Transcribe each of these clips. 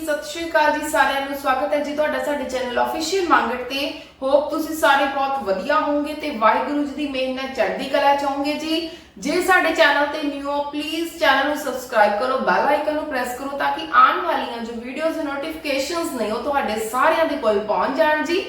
ਸਤਿ ਸ਼੍ਰੀ ਅਕਾਲ ਜੀ ਸਾਰਿਆਂ ਨੂੰ, ਸਵਾਗਤ ਹੈ ਜੀ ਤੁਹਾਡਾ ਸਾਡੇ ਚੈਨਲ ਅਫੀਸ਼ੀਅਲ ਮੰਗਟ ਤੇ। ਹੋਪ ਤੁਸੀਂ ਸਾਰੇ ਬਹੁਤ ਵਧੀਆ ਹੋਵੋਗੇ ਤੇ ਵਾਹਿਗੁਰੂ ਜੀ ਦੀ ਮਿਹਰ ਨਾਲ ਚੜ੍ਹਦੀ ਕਲਾ ਚਾਹੋਗੇ ਜੀ। ਜੇ ਸਾਡੇ ਚੈਨਲ ਤੇ ਨਿਊ ਹੋ ਪਲੀਜ਼ ਚੈਨਲ ਨੂੰ ਸਬਸਕ੍ਰਾਈਬ ਕਰੋ ਬੈਲ ਆਈਕਨ ਨੂੰ ਪ੍ਰੈਸ ਕਰੋ ਤਾਂ ਕਿ ਆਉਣ ਵਾਲੀਆਂ ਜੋ ਵੀਡੀਓਜ਼ ਨੋਟੀਫਿਕੇਸ਼ਨਸ ਨੇ ਉਹ ਤੁਹਾਡੇ ਸਾਰਿਆਂ ਦੇ ਕੋਲ ਪਹੁੰਚ ਜਾਣ ਜੀ।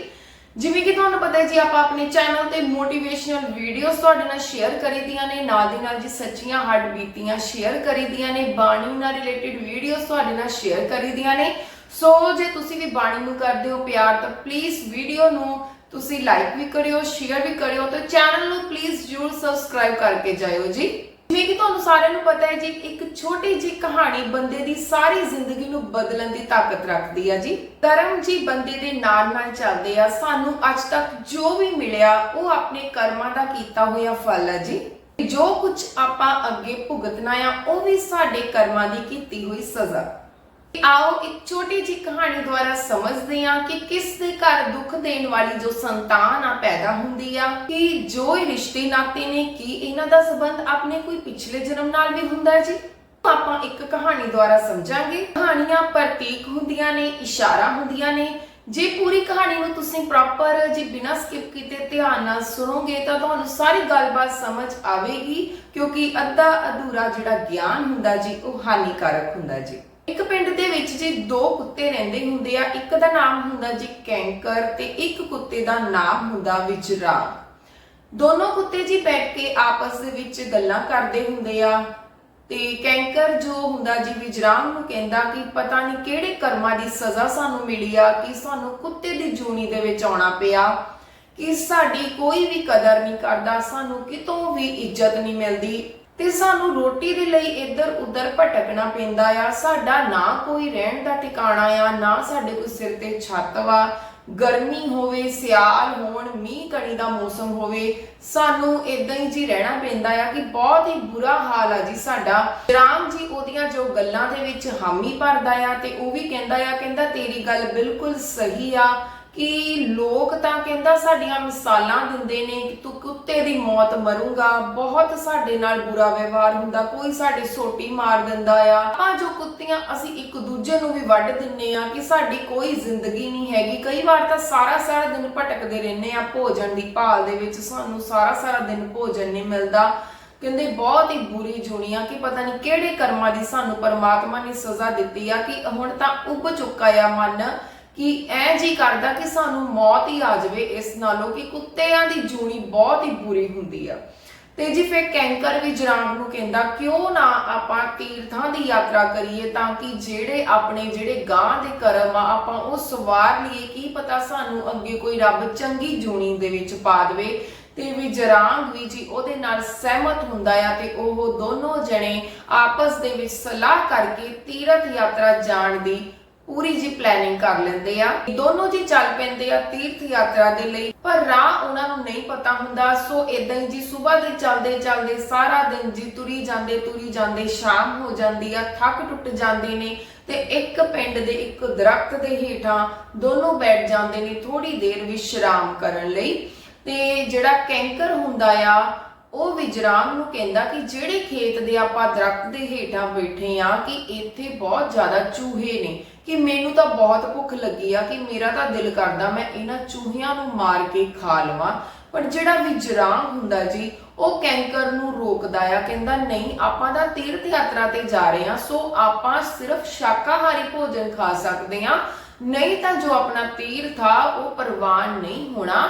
ਜਿਵੇਂ ਕਿ ਤੁਹਾਨੂੰ ਪਤਾ ਹੈ ਜੀ, ਆਪਾਂ ਆਪਣੇ ਚੈਨਲ ਤੇ ਮੋਟੀਵੇਸ਼ਨਲ ਵੀਡੀਓਜ਼ ਤੁਹਾਡੇ ਨਾਲ ਸ਼ੇਅਰ ਕਰੀਦੀਆਂ ਨੇ, ਨਾਲ ਦੀ ਨਾਲ ਜੀ ਸੱਚੀਆਂ ਹੱਡ ਬੀਤੀਆਂ ਸ਼ੇਅਰ ਕਰੀਦੀਆਂ ਨੇ, ਬਾਣੀ ਨਾਲ ਰਿਲੇਟਡ ਵੀਡੀਓਜ਼ ਤੁਹਾਡੇ ਨਾਲ ਸ਼ੇਅਰ ਕਰੀਦੀਆਂ ਨੇ। ਸੋ ਜੇ ਤੁਸੀਂ ਵੀ ਬਾਣੀ ਨੂੰ ਕਰਦੇ ਹੋ ਪਿਆਰ, ਤਾਂ ਪਲੀਜ਼ ਵੀਡੀਓ ਨੂੰ ਤੁਸੀਂ ਲਾਈਕ ਵੀ ਕਰਿਓ ਸ਼ੇਅਰ ਵੀ ਕਰਿਓ, ਤੇ ਚੈਨਲ ਨੂੰ ਪਲੀਜ਼ ਜਰੂਰ ਸਬਸਕ੍ਰਾਈਬ ਕਰਕੇ ਜਾਇਓ ਜੀ। ਜਿਵੇਂ ਕਿ ਤੁਹਾਨੂੰ ਸਾਰਿਆਂ ਨੂੰ ਪਤਾ ਹੈ ਜੀ, ਇੱਕ ਛੋਟੀ ਜਿਹੀ ਕਹਾਣੀ ਬੰਦੇ ਦੀ ਸਾਰੀ ਜ਼ਿੰਦਗੀ ਨੂੰ ਬਦਲਣ ਦੀ ਤਾਕਤ ਰੱਖਦੀ ਹੈ ਜੀ। ਕਰਮ ਜੀ ਬੰਦੇ ਦੇ ਨਾਲ ਨਾਲ ਚੱਲਦੇ ਆ। ਸਾਨੂੰ ਅੱਜ ਤੱਕ ਜੋ ਵੀ ਮਿਲਿਆ, ਉਹ ਆਪਣੇ ਕਰਮਾਂ ਦਾ ਕੀਤਾ ਹੋਇਆ ਫਲ ਹੈ ਜੀ। ਜੋ ਕੁਝ ਆਪਾਂ ਅੱਗੇ ਭੁਗਤਣਾ ਆ, ਉਹ ਵੀ ਸਾਡੇ ਕਰਮਾਂ ਦੀ ਕੀਤੀ ਹੋਈ ਸਜ਼ਾ। ਆਓ ਇੱਕ ਛੋਟੀ ਜਿਹੀ ਕਹਾਣੀ ਦੁਆਰਾ ਸਮਝਦੇ ਹਾਂ ਕਿ ਕਿਸ ਦੇ ਘਰ ਦੁੱਖ ਦੇਣ ਵਾਲੀ ਜੋ ਸੰਤਾਨ ਆ ਪੈਦਾ ਹੁੰਦੀ ਆ, ਕਿ ਜੋ ਇਹ ਰਿਸ਼ਤੇ ਨਾਤੇ ਨੇ, ਕੀ ਇਹਨਾਂ ਦਾ ਸੰਬੰਧ ਆਪਣੇ ਕੋਈ ਪਿਛਲੇ ਜਨਮ ਨਾਲ ਵੀ ਹੁੰਦਾ ਜੀ? ਆਪਾਂ ਇੱਕ ਕਹਾਣੀ ਦੁਆਰਾ ਸਮਝਾਂਗੇ। ਕਹਾਣੀਆਂ ਪ੍ਰਤੀਕ ਹੁੰਦੀਆਂ ਨੇ, ਇਸ਼ਾਰਾ ਹੁੰਦੀਆਂ ਨੇ। ਜੇ ਪੂਰੀ ਕਹਾਣੀ ਨੂੰ ਤੁਸੀਂ ਪ੍ਰੋਪਰ ਜੇ ਬਿਨਾਂ ਸਕਿਪ ਕੀਤੇ ਧਿਆਨ ਨਾਲ ਸੁਣੋਗੇ, ਤਾਂ ਤੁਹਾਨੂੰ ਸਾਰੀ ਗੱਲਬਾਤ ਸਮਝ ਆਵੇਗੀ, ਕਿਉਂਕਿ ਅੱਧਾ ਅਧੂਰਾ ਜਿਹੜਾ ਗਿਆਨ ਹੁੰਦਾ ਜੀ, ਉਹ ਹਾਨੀਕਾਰਕ ਹੁੰਦਾ ਜੀ। ਇੱਕ ਪਿੰਡ ਦੇ ਵਿੱਚ ਜੀ ਦੋ ਕੁੱਤੇ ਰਹਿੰਦੇ ਹੁੰਦੇ ਆ, ਇੱਕ ਦਾ ਨਾਮ ਹੁੰਦਾ ਜੀ ਕੈਂਕਰ ਤੇ ਇੱਕ ਕੁੱਤੇ ਦਾ ਨਾਮ ਹੁੰਦਾ ਵਿਜਰਾ। ਦੋਨੋਂ ਕੁੱਤੇ ਜੀ ਬੈਠ ਕੇ ਆਪਸ ਦੇ ਵਿੱਚ ਗੱਲਾਂ ਕਰਦੇ ਹੁੰਦੇ ਆ ਤੇ ਕੈਂਕਰ ਜੋ ਹੁੰਦਾ ਜੀ ਵਿਜਰਾਮ ਨੂੰ ਕਹਿੰਦਾ ਕਿ ਪਤਾ ਨਹੀਂ ਕਿਹੜੇ ਕਰਮਾਂ ਦੀ ਸਜ਼ਾ ਸਾਨੂੰ ਮਿਲੀ ਆ, ਕਿ ਸਾਨੂੰ ਕੁੱਤੇ ਦੀ ਜੂਨੀ ਦੇ ਵਿੱਚ ਆਉਣਾ ਪਿਆ, ਕਿ ਸਾਡੀ ਕੋਈ ਵੀ ਕਦਰ ਨਹੀਂ ਕਰਦਾ, ਸਾਨੂੰ ਕਿਤੋਂ ਵੀ ਇੱਜ਼ਤ ਨਹੀਂ ਮਿਲਦੀ। ਤੇ ਸਾਨੂੰ ਰੋਟੀ ਦੇ ਲਈ ਇੱਧਰ ਉੱਧਰ ਭਟਕਣਾ ਪੈਂਦਾ ਆ। ਸਾਡਾ ਨਾ ਕੋਈ ਰਹਿਣ ਦਾ ਟਿਕਾਣਾ ਆ, ਨਾ ਸਾਡੇ ਕੋਈ ਸਿਰ ਤੇ ਛੱਤ ਵਾ। ਗਰਮੀ ਹੋਵੇ, ਸਿਆਲ ਹੋਣ, ਮੀਂਹ ਕਣੀ ਦਾ ਮੌਸਮ ਹੋਵੇ, ਸਾਨੂੰ ਇਦਾਂ ਹੀ ਜੀ ਰਹਿਣਾ ਪੈਂਦਾ ਆ ਕਿ ਬਹੁਤ ਹੀ ਬੁਰਾ ਹਾਲ ਆ ਜੀ ਸਾਡਾ। ਰਾਮ ਜੀ ਉਹਦੀਆਂ ਜੋ ਗੱਲਾਂ ਦੇ ਵਿੱਚ ਹਾਮੀ ਭਰਦਾ ਆ ਤੇ ਉਹ ਵੀ ਕਹਿੰਦਾ ਆ, ਕਹਿੰਦਾ ਤੇਰੀ ਗੱਲ ਬਿਲਕੁਲ ਸਹੀ ਆ। ਕਿ ਲੋਕ ਤਾਂ ਕਹਿੰਦਾ ਸਾਡੀਆਂ ਮਿਸਾਲਾਂ ਦਿੰਦੇ ਨੇ ਕਿ ਤੂੰ ਕੁੱਤੇ ਦੀ ਮੌਤ ਮਰੂੰਗਾ, ਬਹੁਤ ਸਾਡੇ ਨਾਲ ਬੁਰਾ ਵਿਵਹਾਰ ਹੁੰਦਾ, ਕੋਈ ਸਾਡੇ ਸੋਟੀ ਮਾਰ ਦਿੰਦਾ ਆ। ਆਪਾਂ ਜੋ ਕੁੱਤੀਆਂ ਅਸੀਂ ਇੱਕ ਦੂਜੇ ਨੂੰ ਵੀ ਵੱਢ ਦਿੰਨੇ ਆ ਕਿ ਸਾਡੀ ਕੋਈ ਜ਼ਿੰਦਗੀ ਨਹੀਂ ਹੈਗੀ। ਕਈ ਵਾਰ ਤਾਂ ਸਾਰਾ ਸਾਰਾ ਦਿਨ ਭਟਕਦੇ ਰਹਿੰਦੇ ਆ, ਭੋਜਨ ਦੀ ਭਾਲ ਦੇ ਵਿੱਚ ਸਾਨੂੰ ਸਾਰਾ ਸਾਰਾ ਦਿਨ ਭੋਜਨ ਨਹੀਂ ਮਿਲਦਾ। ਕਹਿੰਦੇ ਬਹੁਤ ਹੀ ਬੁਰੀ ਜੁਣੀ ਆ ਕਿ ਪਤਾ ਨਹੀਂ ਕਿਹੜੇ ਕਰਮਾਂ ਦੀ ਸਾਨੂੰ ਪਰਮਾਤਮਾ ਨੇ ਸਜ਼ਾ ਦਿੱਤੀ ਆ ਕਿ ਹੁਣ ਤਾਂ ਉੱਭ ਚੁੱਕਾ ਆ ਮਨ। ਕਿ ਐ ਜੀ ਕਰਦਾ ਕਿ ਸਾਨੂੰ ਮੌਤ ਹੀ ਆ ਜਾਵੇ, ਇਸ ਨਾਲੋਂ ਕਿ ਕੁੱਤਿਆਂ ਦੀ ਜੂਣੀ ਬਹੁਤ ਹੀ ਬੁਰੀ ਹੁੰਦੀ ਆ। ਤੇ ਜੀ ਫਿਰ ਕੈਂਕਰ ਵੀ ਜਰਾਂਗ ਨੂੰ ਕਹਿੰਦਾ, ਕਿਉਂ ਨਾ ਆਪਾਂ ਤੀਰਥਾਂ ਦੀ ਯਾਤਰਾ ਕਰੀਏ ਤਾਂ ਕਿ ਜਿਹੜੇ ਆਪਣੇ ਜਿਹੜੇ ਗਾਂ ਦੇ ਕਰਮ ਆ, ਆਪਾਂ ਉਹ ਸਵਾਰ ਲਈਏ। ਕੀ ਪਤਾ ਸਾਨੂੰ ਅੱਗੇ ਕੋਈ ਰੱਬ ਚੰਗੀ ਜੂਣੀ ਦੇ ਵਿੱਚ ਪਾ ਦੇਵੇ। ਤੇ ਵੀ ਜਰਾਂਗ ਵੀ ਜੀ ਉਹਦੇ ਨਾਲ ਸਹਿਮਤ ਹੁੰਦਾ ਆ ਤੇ ਉਹ ਦੋਨੋਂ ਜਣੇ ਆਪਸ ਦੇ ਵਿੱਚ ਸਲਾਹ ਕਰਕੇ ਤੀਰਥ ਯਾਤਰਾ ਜਾਣ ਦੀ ਪੂਰੀ ਜੀ ਪਲੈਨਿੰਗ ਕਰ ਲੈਂਦੇ ਆ। ਦੋਨੋਂ ਜੀ ਚੱਲ ਪੈਂਦੇ ਆ ਤੀਰਥ ਯਾਤਰਾ ਦੇ ਲਈ। ਪਰ ਰਾਹ ਉਹਨਾਂ ਨੂੰ ਨਹੀਂ ਪਤਾ ਹੁੰਦਾ। ਸੋ ਇਦਾਂ ਹੀ ਜੀ ਸਵੇਰ ਦੇ ਚੱਲਦੇ ਚੱਲਦੇ ਸਾਰਾ ਦਿਨ ਜੀ ਤੁਰੀ ਜਾਂਦੇ ਤੁਰੀ ਜਾਂਦੇ ਸ਼ਾਮ ਹੋ ਜਾਂਦੀ ਆ, ਥੱਕ ਟੁੱਟ ਜਾਂਦੇ ਨੇ ਤੇ ਇੱਕ ਪਿੰਡ ਦੇ ਇੱਕ ਦਰਖਤ ਦੇ ਹੇਠਾਂ ਦੋਨੋਂ ਬੈਠ ਜਾਂਦੇ ਨੇ ਥੋੜੀ ਦੇਰ ਵਿਸ਼ਰਾਮ ਕਰਨ ਲਈ। ਤੇ ਜਿਹੜਾ ਕੈਂਕਰ ਹੁੰਦਾ ਆ, ਉਹ ਵਿਜਰਾਮ ਨੂੰ ਕਹਿੰਦਾ ਕਿ ਜਿਹੜੇ ਖੇਤ ਦੇ ਆਪਾਂ ਦਰਖਤ ਦੇ ਹੇਠਾਂ ਬੈਠੇ ਆ ਕਿ ਇੱਥੇ ਬਹੁਤ ਜ਼ਿਆਦਾ ਚੂਹੇ ਨੇ। ਕਿ ਮੈਨੂੰ ਤਾਂ ਬਹੁਤ ਭੁੱਖ ਲੱਗੀ ਆ ਕਿ ਮੇਰਾ ਤਾਂ ਦਿਲ ਕਰਦਾ ਮੈਂ ਇਹਨਾਂ ਚੂਹਿਆਂ ਨੂੰ ਮਾਰ ਕੇ ਖਾ ਲਵਾਂ। ਪਰ ਜਿਹੜਾ ਵਿਜਰਾਮ ਹੁੰਦਾ ਜੀ, ਉਹ ਕੈਂਕਰ ਨੂੰ ਰੋਕਦਾ ਆ, ਕਹਿੰਦਾ ਨਹੀਂ, ਆਪਾਂ ਤਾਂ ਤੀਰਥ ਯਾਤਰਾ ਤੇ ਜਾ ਰਹੇ ਹਾਂ, ਸੋ ਆਪਾਂ ਸਿਰਫ ਸ਼ਾਕਾਹਾਰੀ ਭੋਜਨ ਖਾ ਸਕਦੇ ਹਾਂ। ਨਹੀਂ ਤਾਂ ਜੋ ਆਪਣਾ ਤੀਰਥ ਆ, ਉਹ ਪ੍ਰਵਾਨ ਨਹੀਂ ਹੋਣਾ।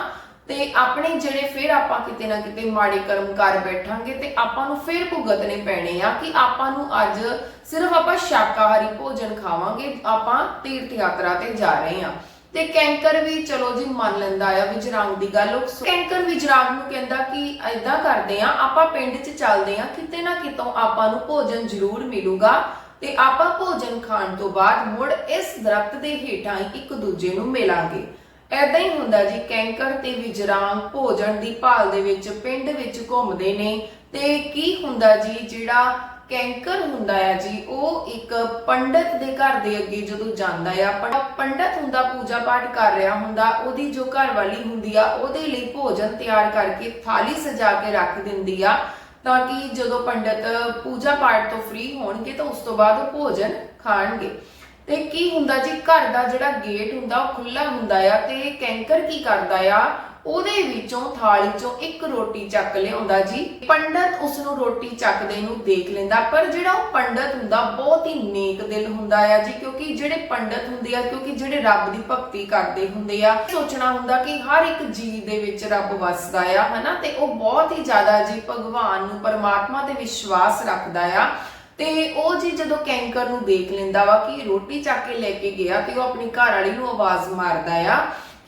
ਤੇ ਆਪਣੇ ਜਿਹੜੇ ਫਿਰ ਆਪਾਂ ਕਿਤੇ ਨਾ ਕਿਤੇ ਮਾੜੇ ਕਰਮ ਕਰ ਬੈਠਾਂਗੇ ਤੇ ਆਪਾਂ ਨੂੰ ਫਿਰ ਭੁਗਤਣੇ ਪੈਣੇ ਆ ਕਿ ਆਪਾਂ ਨੂੰ ਅੱਜ ਸਿਰਫ ਆਪਾਂ ਸ਼ਾਕਾਹਾਰੀ ਭੋਜਨ ਖਾਵਾਂਗੇ, ਆਪਾਂ ਤੀਰਥ ਯਾਤਰਾ ਤੇ ਜਾ ਰਹੇ ਆ ਤੇ ਕੈਂਕਰ ਵੀ ਚਲੋ ਜੀ ਮੰਨ ਲੈਂਦਾ ਆ ਵਿਜਰਾਂਗ ਦੀ ਗੱਲ ਉਹ ਕੈਂਕਰ ਵਿਜਰਾਂਗ ਨੂੰ ਕਹਿੰਦਾ ਕਿ ਐਦਾਂ ਕਰਦੇ ਆ ਆਪਾਂ ਪਿੰਡ 'ਚ ਚੱਲਦੇ ਆ ਕਿਤੇ ਨਾ ਕਿਤੋਂ ਆਪਾਂ ਨੂੰ ਭੋਜਨ ਜ਼ਰੂਰ ਮਿਲੂਗਾ ਤੇ ਆਪਾਂ ਭੋਜਨ ਖਾਣ ਤੋਂ ਬਾਅਦ ਮੁੜ ਇਸ ਦਰਖਤ ਦੇ ਹੇਠਾਂ ਹੀ ਇੱਕ ਦੂਜੇ ਨੂੰ ਮਿਲਾਂਗੇ। ਐਦਾਂ ਹੀ ਹੁੰਦਾ ਜੀ, ਕੈਂਕਰ ਤੇ ਵਿਜਰਾਂਗ ਭੋਜਨ ਦੀ ਭਾਲ ਦੇ ਵਿੱਚ ਪਿੰਡ ਵਿੱਚ ਘੁੰਮਦੇ ਨੇ। ਤੇ ਕੀ ਹੁੰਦਾ ਜੀ, ਜਿਹੜਾ ਕੈਂਕਰ ਹੁੰਦਾ ਆ ਜੀ, ਉਹ ਇੱਕ ਪੰਡਤ ਦੇ ਘਰ ਦੇ ਅੱਗੇ ਜਦੋਂ ਜਾਂਦਾ ਆ, ਪ- ਪੰਡਤ ਹੁੰਦਾ ਪੂਜਾ ਪਾਠ ਕਰ ਰਿਹਾ ਹੁੰਦਾ, ਉਹਦੀ ਜੋ ਘਰ ਵਾਲੀ ਹੁੰਦੀ ਆ, ਉਹਦੇ ਲਈ ਭੋਜਨ ਤਿਆਰ ਕਰਕੇ ਥਾਲੀ ਸਜਾ ਕੇ ਰੱਖ ਦਿੰਦੀ ਆ, ਤਾਂ ਕਿ ਜਦੋਂ ਪੰਡਤ ਪੂਜਾ ਪਾਠ ਤੋਂ ਫ੍ਰੀ ਹੋਣਗੇ, ਤਾਂ ਉਸ ਤੋਂ ਬਾਅਦ ਉਹ ਭੋਜਨ ਖਾਣਗੇ। ਤੇ ਕੀ ਹੁੰਦਾ ਜੀ, ਘਰ ਦਾ ਜਿਹੜਾ ਗੇਟ ਹੁੰਦਾ, ਉਹ ਖੁੱਲਾ ਹੁੰਦਾ ਆ ਤੇ ਕੈਂਕਰ ਕੀ ਕਰਦਾ ਆ? ਉਹਦੇ ਵਿੱਚੋਂ ਥਾਲੀ ਚੋਂ ਇੱਕ ਰੋਟੀ ਚੱਕ ਲਿਆਉਂਦਾ ਜੀ। ਪੰਡਤ ਉਸ ਨੂੰ ਰੋਟੀ ਚੱਕਦੇ ਨੂੰ ਦੇਖ ਲੈਂਦਾ, ਪਰ ਜਿਹੜਾ ਉਹ ਪੰਡਤ ਹੁੰਦਾ, ਬਹੁਤ ਹੀ ਨੇਕ ਦਿਲ ਹੁੰਦਾ ਆ ਜੀ, ਕਿਉਂਕਿ ਜਿਹੜੇ ਪੰਡਤ ਹੁੰਦੇ ਆ, ਕਿਉਂਕਿ ਜਿਹੜੇ ਰੱਬ ਦੀ ਭਗਤੀ ਕਰਦੇ ਹੁੰਦੇ ਆ, ਸੋਚਣਾ ਹੁੰਦਾ ਕਿ ਹਰ ਇੱਕ ਜੀਵ ਦੇ ਵਿੱਚ ਰੱਬ ਵਸਦਾ ਆ, ਹਨਾ? ਤੇ ਉਹ ਬਹੁਤ ਹੀ ਜ਼ਿਆਦਾ ਜੀ ਭਗਵਾਨ ਨੂੰ, ਪਰਮਾਤਮਾ ਤੇ ਵਿਸ਼ਵਾਸ ਰੱਖਦਾ ਆ। ਤੇ ਉਹ ਜੀ ਜਦੋਂ ਕੈਂਕਰ ਨੂੰ ਦੇਖ ਲੈਂਦਾ ਵਾ ਕਿ ਰੋਟੀ ਚੱਕ ਕੇ ਲੈ ਕੇ ਗਿਆ ਤੇ ਉਹ ਆਪਣੀ ਘਰ ਵਾਲੀ ਨੂੰ ਆਵਾਜ਼ ਮਾਰਦਾ ਆ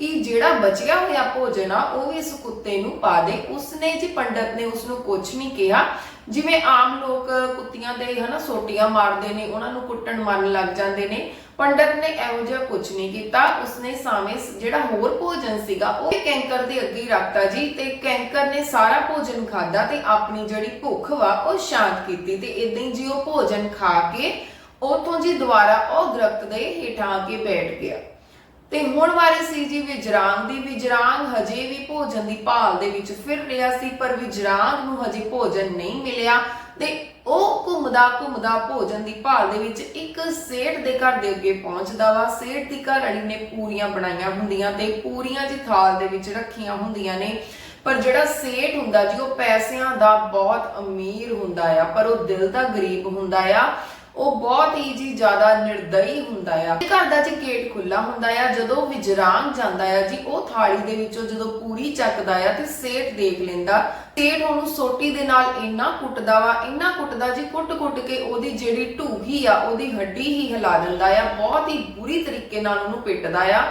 ਕਿ ਜਿਹੜਾ ਬਚਿਆ ਹੋਇਆ ਭੋਜਨ ਆ ਉਹ ਇਸ ਕੁੱਤੇ ਨੂੰ ਪਾ ਦੇ। ਉਸਨੇ ਜੀ ਪੰਡਤ ਨੇ ਉਸ ਨੂੰ ਕੁਝ ਨਹੀਂ ਕਿਹਾ। ਜਿਵੇਂ ਆਮ ਲੋਕ ਕੁੱਤੀਆਂ ਦੇ ਹਨਾ, ਸੋਟੀਆਂ ਮਾਰਦੇ ਨੇ, ਉਹਨਾਂ ਨੂੰ ਕੁੱਟਣ ਮਨ ਲੱਗ ਜਾਂਦੇ ਨੇ। ਪੰਡਤ ਨੇ ਇਹੋ ਜਿਹਾ ਕੁਝ ਨਹੀਂ ਕੀਤਾ। ਉਸਨੇ ਸਾਵੇਂ ਜਿਹੜਾ ਹੋਰ ਭੋਜਨ ਸੀਗਾ, ਉਹ ਕੈਂਕਰ ਦੇ ਅੱਗੇ ਰੱਖਤਾ ਜੀ ਤੇ ਕੈਂਕਰ ਨੇ ਸਾਰਾ ਭੋਜਨ ਖਾਦਾ ਤੇ ਆਪਣੀ ਜਿਹੜੀ ਭੁੱਖ ਵਾ, ਉਹ ਸ਼ਾਂਤ ਕੀਤੀ ਤੇ ਇਦਾਂ ਹੀ ਜੀ ਉਹ ਭੋਜਨ ਖਾ ਕੇ, ਉਥੋਂ ਜੀ ਦੁਬਾਰਾ ਉਹ ਦਰਖਤ ਦੇ ਹੇਠਾਂ ਆ ਕੇ ਬੈਠ ਗਿਆ। ਤੇ ਹੁਣ ਵਾਰੀ ਸੀ ਜੀ ਵਿਜਰਾਂਗ ਦੀ। ਵਿਜਰਾਂਗ ਹਜੇ ਵੀ ਭੋਜਨ ਦੀ ਭਾਲ ਦੇ ਵਿੱਚ ਫਿਰ ਰਿਹਾ ਸੀ, ਪਰ ਵਿਜਰਾਂਗ ਨੂੰ ਹਜੇ ਭੋਜਨ ਨਹੀਂ ਮਿਲਿਆ ਤੇ ਉਹ ਘੁੰਮਦਾ ਘੁੰਮਦਾ ਭੋਜਨ ਦੀ ਭਾਲ ਦੇ ਵਿੱਚ ਇੱਕ ਸੇਠ ਦੇ ਘਰ ਦੇ ਅੱਗੇ ਪਹੁੰਚਦਾ ਵਾ। ਸੇਠ ਦੀ ਘਰ ਵਾਲੀ ਨੇ ਪੂਰੀਆਂ ਬਣਾਈਆਂ ਹੁੰਦੀਆਂ ਤੇ ਪੂਰੀਆਂ ਜੀ ਥਾਲ ਦੇ ਵਿੱਚ ਰੱਖੀਆਂ ਹੁੰਦੀਆਂ ਨੇ। ਪਰ ਜਿਹੜਾ ਸੇਠ ਹੁੰਦਾ ਜੀ, ਉਹ ਪੈਸਿਆਂ ਦਾ ਬਹੁਤ ਅਮੀਰ ਹੁੰਦਾ ਆ, ਪਰ ਉਹ ਦਿਲ ਦਾ ਗਰੀਬ ਹੁੰਦਾ ਆ। ਉਹ ਬਹੁਤ ਹੀ ਜੀ ਜ਼ਿਆਦਾ ਨਿਰਦਈ ਹੁੰਦਾ ਆ। ਘਰ ਦਾ ਜੀ ਗੇਟ ਖੁੱਲਾ ਹੁੰਦਾ ਆ, ਜਦੋਂ ਵਿਜਰਾਂਗ ਜਾਂਦਾ ਆ ਜੀ, ਉਹ ਥਾਲੀ ਦੇ ਵਿੱਚੋਂ ਜਦੋਂ ਪੂਰੀ ਚੱਕਦਾ ਆ ਤੇ ਸੇਠ ਦੇਖ ਲੈਂਦਾ। ਸੇਠ ਉਹਨੂੰ ਸੋਟੀ ਦੇ ਨਾਲ ਇੰਨਾ ਕੁੱਟਦਾ ਵਾ, ਇੰਨਾ ਕੁੱਟਦਾ ਜੀ, ਕੁੱਟ-ਕੁੱਟ ਕੇ ਉਹਦੀ ਜਿਹੜੀ ਢੂਹੀ ਆ, ਉਹਦੀ ਹੱਡੀ ਹੀ ਹਿਲਾ ਦਿੰਦਾ ਆ, ਬਹੁਤ ਹੀ ਬੁਰੀ ਤਰੀਕੇ ਨਾਲ ਉਹਨੂੰ ਪਿੱਟਦਾ ਆ।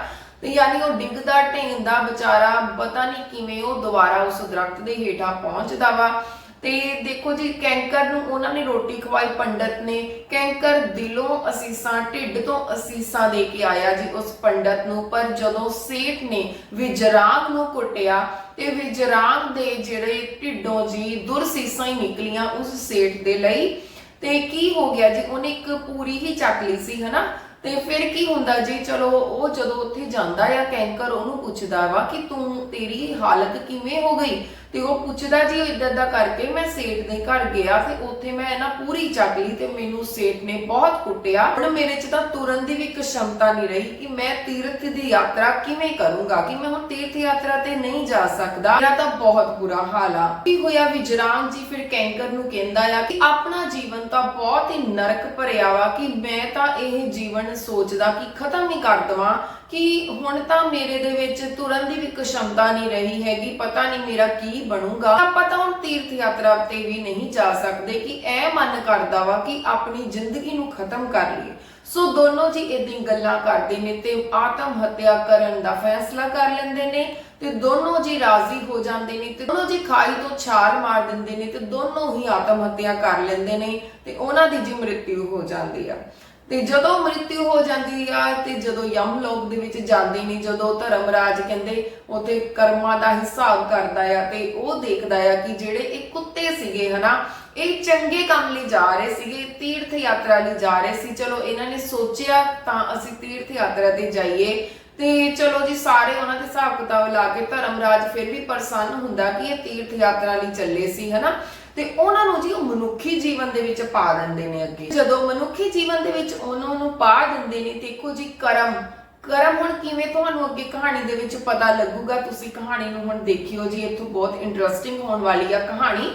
ਤੇ ਯਾਨੀ ਉਹ ਡਿੱਗਦਾ ਢੇਂਦਾ ਵਿਚਾਰਾ ਪਤਾ ਨਹੀਂ ਕਿਵੇਂ ਉਹ ਦੁਬਾਰਾ ਉਸ ਦਰਖਤ ਦੇ ਹੇਠਾਂ ਪਹੁੰਚਦਾ ਵਾ। ਤੇ ਦੇਖੋ ਜੀ, ਕੈਂਕਰ ਨੂੰ ਉਹਨਾਂ ਨੇ ਰੋਟੀ ਖਵਾਈ, ਪੰਡਤ ਨੇ। ਕੈਂਕਰ ਦਿਲੋਂ ਅਸੀਸਾਂ, ਢਿੱਡ ਤੋਂ ਅਸੀਸਾਂ ਦੇ ਕੇ ਆਇਆ ਜੀ ਉਸ ਪੰਡਤ ਨੂੰ। ਪਰ ਜਦੋਂ ਸੇਠ ਨੇ ਵਿਜਰਾਗ ਨੂੰ ਕੁੱਟਿਆ ਤੇ ਵਿਜਰਾਗ ਦੇ ਜਿਹੜੇ ਢਿੱਡੋਂ ਜੀ ਦੁਰਸੀਸਾਂ ਹੀ ਨਿਕਲੀਆਂ ਉਸ ਸੇਠ ਦੇ ਲਈ, ਤੇ ਕੀ ਹੋ ਗਿਆ ਜੀ? ਉਹਨੇ ਇੱਕ ਪੂਰੀ ਹੀ ਚੱਕ ਲਈ ਸੀ, ਹਨਾ? ਤੇ ਫਿਰ ਕੀ ਹੁੰਦਾ ਜੀ? ਚਲੋ, ਉਹ ਜਦੋਂ ਉੱਥੇ ਜਾਂਦਾ ਆ, ਕੈਂਕਰ ਉਹਨੂੰ ਪੁੱਛਦਾ ਵਾ ਕਿ ਤੂੰ ਤੇਰੀ ਹਾਲਤ ਕਿਵੇਂ ਹੋ ਗਈ? ਤੇ ਉਹ ਪੁੱਛਦਾ ਜੀ ਇਦਾਂ ਦਾ ਕਰਕੇ ਮੈਂ ਸੇਠ ਦੇ ਘਰ ਗਿਆ ਤੇ ਉੱਥੇ ਮੈਂ ਨਾ ਪੂਰੀ ਚੱਕ ਲਈ ਤੇ ਮੈਨੂੰ ਸੇਠ ਨੇ ਬਹੁਤ ਕੁੱਟਿਆ। ਹੁਣ ਮੇਰੇ 'ਚ ਤਾਂ ਤੁਰਨ ਦੀ ਵੀ ਇੱਕ ਨਹੀਂ ਰਹੀ ਕਿ ਮੈਂ ਤੀਰਥ ਦੀ ਯਾਤਰਾ ਕਿਵੇਂ ਕਰੂੰਗਾ, ਕਿ ਮੈਂ ਹੁਣ ਤੀਰਥ ਯਾਤਰਾ ਤੇ ਨਹੀਂ ਜਾ ਸਕਦਾ। ਮੇਰਾ ਤਾਂ ਬਹੁਤ ਬੁਰਾ ਹਾਲ ਆ। ਕੀ ਹੋਇਆ ਵਿਜਰਾਮ ਜੀ ਫਿਰ ਕੈਂਕਰ ਨੂੰ ਕਹਿੰਦਾ ਆ ਕਿ ਆਪਣਾ ਜੀਵਨ ਤਾਂ ਬਹੁਤ ਹੀ ਨਰਕ ਭਰਿਆ ਵਾ ਕਿ ਮੈਂ ਤਾਂ ਇਹ ਜੀਵਨ ਸੋਚਦਾ ਕਿ ਖਤਮ ਹੀ ਕਰ ਦਵਾਂ। ਕਿ ਹੁਣ ਤਾਂ ਮੇਰੇ ਦੇ ਵਿੱਚ ਤੁਰਨ ਦੀ ਵੀ ਇੱਕ ਨਹੀਂ ਰਹੀ ਹੈਗੀ, ਪਤਾ ਨਹੀਂ ਮੇਰਾ ਕੀ ਬਣੂਗਾ। ਆਪਾਂ ਤਾਂ ਹੁਣ ਤੀਰਥ ਯਾਤਰਾ ਤੇ ਵੀ ਨਹੀਂ ਜਾ ਸਕਦੇ ਕਿ ਇਹ ਮਨ ਕਰਦਾ ਵਾ ਕਿ ਆਪਣੀ ਜ਼ਿੰਦਗੀ ਨੂੰ ਖਤਮ ਕਰ ਲਈਏ। ਸੋ ਦੋਨੋਂ ਜੀ ਇਦਾਂ ਗੱਲਾਂ ਕਰਦੇ ਨੇ ਤੇ ਆਤਮ ਹੱਤਿਆ ਕਰਨ ਦਾ ਫੈਸਲਾ ਕਰ ਲੈਂਦੇ ਨੇ ਤੇ ਦੋਨੋਂ ਜੀ ਰਾਜ਼ੀ ਹੋ ਜਾਂਦੇ ਨੇ ਤੇ ਦੋਨੋਂ ਜੀ ਖਾਈ ਤੋਂ ਛਾਲ ਮਾਰ ਦਿੰਦੇ ਨੇ ਤੇ ਦੋਨੋਂ ਹੀ ਆਤਮ ਹੱਤਿਆ ਕਰ ਲੈਂਦੇ ਨੇ ਤੇ ਉਹਨਾਂ ਦੀ ਜੀ ਮ੍ਰਿਤਿਉ ਹੋ ਜਾਂਦੀ ਆ। ਤੇ ਜਦੋਂ ਮ੍ਰਿਤਿੂ ਹੋ ਜਾਂਦੀ ਆ ਤੇ ਜਦੋਂ ਯਮ ਲੋਕ ਦੇ ਵਿੱਚ ਜਾਂਦੇ ਨੇ, ਜਦੋਂ ਧਰਮਰਾਜ ਕਹਿੰਦੇ ਉਥੇ ਕਰਮਾਂ ਦਾ ਹਿਸਾਬ ਕਰਦਾ ਆ ਤੇ ਉਹ ਦੇਖਦਾ ਆ ਕਿ ਜਿਹੜੇ ਇਹ ਕੁੱਤੇ ਸੀਗੇ ਹਨਾ, ਇਹ ਚੰਗੇ ਕੰਮ ਲਈ ਜਾ ਰਹੇ ਸੀਗੇ, ਤੀਰਥ ਯਾਤਰਾ ਲਈ ਜਾ ਰਹੇ ਸੀ। ਚਲੋ, ਇਹਨਾਂ ਨੇ ਸੋਚਿਆ ਤਾਂ ਅਸੀਂ ਤੀਰਥ ਯਾਤਰਾ ਤੇ ਜਾਈਏ। ਤੇ ਚਲੋ ਜੀ, ਸਾਰੇ ਉਹਨਾਂ ਦੇ ਹਿਸਾਬ ਕਿਤਾਬ ਲਾ ਕੇ ਧਰਮਰਾਜ ਫਿਰ ਵੀ ਪ੍ਰਸੰਨ ਹੁੰਦਾ ਕਿ ਇਹ ਤੀਰਥ ਯਾਤਰਾ ਲਈ ਚੱਲੇ ਸੀ, ਹਨਾ। ਤੇ ਉਹਨਾਂ ਨੂੰ ਜੀ ਉਹ ਮਨੁੱਖੀ ਜੀਵਨ ਦੇ ਵਿੱਚ ਪਾ ਦਿੰਦੇ ਨੇ ਅੱਗੇ। ਜਦੋਂ ਮਨੁੱਖੀ ਜੀਵਨ ਦੇ ਵਿੱਚ ਉਹਨਾਂ ਨੂੰ ਪਾ ਦਿੰਦੇ ਨੇ, ਦੇਖੋ ਜੀ ਕਰਮ। ਕਰਮ ਹੁਣ ਕਿਵੇਂ ਤੁਹਾਨੂੰ ਅੱਗੇ ਕਹਾਣੀ ਦੇ ਵਿੱਚ ਪਤਾ ਲੱਗੂਗਾ? ਤੁਸੀਂ ਕਹਾਣੀ ਨੂੰ ਹੁਣ ਦੇਖਿਓ ਜੀ, ਇੱਥੋਂ ਬਹੁਤ ਇੰਟਰਸਟਿੰਗ ਹੋਣ ਵਾਲੀ ਆ ਕਹਾਣੀ।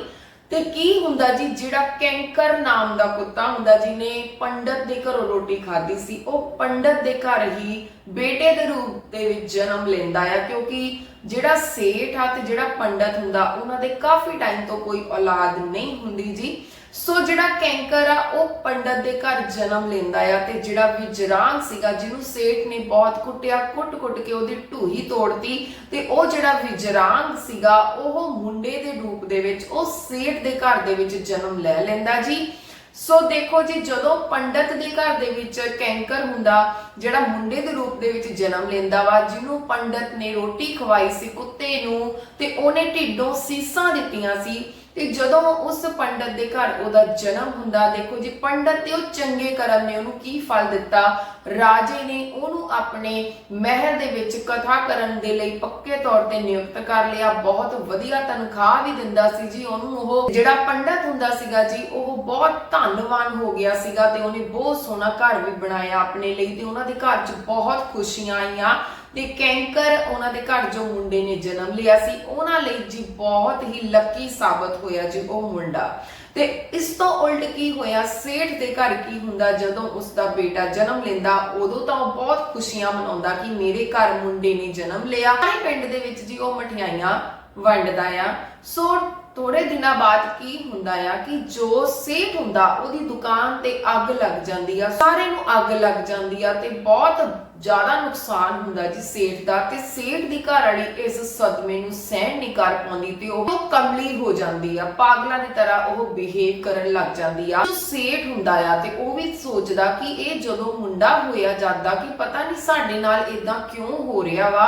ਤੇ ਕੀ ਹੁੰਦਾ ਜੀ, ਜਿਹੜਾ ਕੈਂਕਰ ਨਾਮ ਦਾ ਕੁੱਤਾ ਹੁੰਦਾ, ਜਿਹਨੇ ਪੰਡਤ ਦੇ ਘਰੋਂ ਰੋਟੀ ਖਾਧੀ ਸੀ, ਉਹ ਪੰਡਤ ਦੇ ਘਰ ਹੀ ਬੇਟੇ ਦੇ ਰੂਪ ਦੇ ਵਿੱਚ ਜਨਮ ਲੈਂਦਾ ਆ, ਕਿਉਂਕਿ ਜਿਹੜਾ ਸੇਠ ਆ ਤੇ ਜਿਹੜਾ ਪੰਡਤ ਹੁੰਦਾ, ਉਹਨਾਂ ਦੇ ਕਾਫੀ ਟਾਈਮ ਤੋਂ ਕੋਈ ਔਲਾਦ ਨਹੀਂ ਹੁੰਦੀ ਜੀ। ਸੋ ਜਿਹੜਾ ਕੈਂਕਰ ਆ, ਉਹ ਪੰਡਤ ਦੇ ਘਰ ਜਨਮ ਲੈਂਦਾ ਆ ਤੇ ਜਿਹੜਾ ਵਿਜਰਾਂਗ ਸੀਗਾ, ਜਿਹਨੂੰ ਸੇਠ ਨੇ ਬਹੁਤ ਕੁੱਟਿਆ, ਕੁੱਟ-ਕੁੱਟ ਕੇ ਉਹਦੀ ਢੂਹੀ ਤੋੜਤੀ ਤੇ ਉਹ ਜਿਹੜਾ ਵਿਜਰਾਂਗ ਸੀਗਾ, ਉਹ ਮੁੰਡੇ ਦੇ ਰੂਪ ਦੇ ਵਿੱਚ, ਉਹ ਸੇਠ ਦੇ ਘਰ ਦੇ ਵਿੱਚ ਜਨਮ ਲੈ ਲੈਂਦਾ ਜੀ। ਸੋ ਦੇਖੋ ਜੀ, ਜਦੋਂ ਪੰਡਤ ਦੇ ਘਰ ਦੇ ਵਿੱਚ ਕੈਂਕਰ ਹੁੰਦਾ, ਜਿਹੜਾ ਮੁੰਡੇ ਦੇ ਰੂਪ ਦੇ ਵਿੱਚ ਜਨਮ ਲੈਂਦਾ ਵਾ, ਜਿਹਨੂੰ ਪੰਡਤ ਨੇ ਰੋਟੀ ਖਵਾਈ ਸੀ ਕੁੱਤੇ ਨੂੰ ਤੇ ਉਹਨੇ ਢਿੱਡੋਂ ਸੀਸਾਂ ਦਿੱਤੀਆਂ ਸੀ ਤੇ ਜਦੋਂ ਉਸ ਪੰਡਤ ਦੇ ਘਰ ਉਹਦਾ ਜਨਮ ਹੁੰਦਾ, ਦੇਖੋ ਜੀ, ਪੰਡਤ ਤੇ ਉਹ ਚੰਗੇ ਕਰਮ ਨੇ ਉਹਨੂੰ ਕੀ ਫਲ ਦਿੱਤਾ? ਰਾਜੇ ਨੇ ਉਹਨੂੰ ਆਪਣੇ ਮਹਿਲ ਦੇ ਵਿੱਚ ਕਥਾ ਕਰਨ ਦੇ ਲਈ ਪੱਕੇ ਤੌਰ ਤੇ ਨਿਯੁਕਤ ਕਰ ਲਿਆ। ਬਹੁਤ ਵਧੀਆ ਤਨਖਾਹ ਵੀ ਦਿੰਦਾ ਸੀ ਜੀ ਉਹਨੂੰ ਉਹ। ਜਿਹੜਾ ਪੰਡਤ ਹੁੰਦਾ ਸੀਗਾ ਜੀ, ਉਹ ਬਹੁਤ ਧੰਨਵਾਨ ਹੋ ਗਿਆ ਸੀਗਾ ਤੇ ਉਹਨੇ ਬਹੁਤ ਸੋਹਣਾ ਘਰ ਵੀ ਬਣਾਇਆ ਆਪਣੇ ਲਈ ਤੇ ਉਹਨਾਂ ਦੇ ਘਰ 'ਚ ਬਹੁਤ ਖੁਸ਼ੀਆਂ ਆਈਆਂ। ਤੇ ਕੈਂਕਰ ਉਹਨਾਂ ਦੇ ਘਰ ਜੋ ਮੁੰਡੇ ਨੇ ਜਨਮ ਲਿਆ ਸੀ, ਉਹਨਾਂ ਲਈ ਜੀ ਬਹੁਤ ਹੀ ਲੱਕੀ ਸਾਬਤ ਹੋਇਆ ਜੀ ਉਹ ਮੁੰਡਾ। ਤੇ ਇਸ ਤੋਂ ਉਲਟ ਕੀ ਹੋਇਆ, ਸੇਠ ਦੇ ਘਰ ਕੀ ਹੁੰਦਾ, ਜਦੋਂ ਉਸ ਦਾ ਬੇਟਾ ਜਨਮ ਲੈਂਦਾ, ਉਦੋਂ ਤਾਂ ਉਹ ਬਹੁਤ ਖੁਸ਼ੀਆਂ ਮਨਾਉਂਦਾ ਕਿ ਮੇਰੇ ਘਰ ਮੁੰਡੇ ਨੇ ਜਨਮ ਲਿਆ। ਸਾਰੇ ਪਿੰਡ ਦੇ ਵਿੱਚ ਜੀ ਉਹ ਮਠਿਆਈਆਂ ਵੰਡਦਾ ਆ। ਸੋ ਥੋੜੇ ਦਿਨਾਂ ਬਾਅਦ ਕੀ ਹੁੰਦਾ ਆ ਕਿ ਜੋ ਸੇਠ ਹੁੰਦਾ, ਉਹਦੀ ਦੁਕਾਨ ਤੇ ਅੱਗ ਲੱਗ ਜਾਂਦੀ ਆ। ਸਾਰੇ ਨੂੰ ਅੱਗ ਲੱਗ ਜਾਂਦੀ ਆ ਤੇ ਬਹੁਤ ਜ਼ਿਆਦਾ ਨੁਕਸਾਨ ਹੁੰਦਾ ਜੀ ਸੇਠ ਦਾ ਤੇ ਸੇਠ ਦੀ ਘਰ ਵਾਲੀ ਇਸ ਸਦਮੇ ਨੂੰ ਸਹਿਣ ਨਹੀਂ ਕਰ ਪਾਉਂਦੀ ਤੇ ਉਹ ਕਮਲੀ ਹੋ ਜਾਂਦੀ ਆ, ਪਾਗਲਾਂ ਦੀ ਤਰ੍ਹਾਂ ਉਹ ਬਿਹੇਵ ਕਰਨ ਲੱਗ ਜਾਂਦੀ ਆ। ਜੋ ਸੇਠ ਹੁੰਦਾ ਆ ਤੇ ਉਹ ਵੀ ਸੋਚਦਾ ਕਿ ਇਹ ਜਦੋਂ ਮੁੰਡਾ ਹੋਇਆ ਜਾਂਦਾ ਕਿ ਪਤਾ ਨਹੀਂ ਸਾਡੇ ਨਾਲ ਇਦਾਂ ਕਿਉਂ ਹੋ ਰਿਹਾ ਵਾ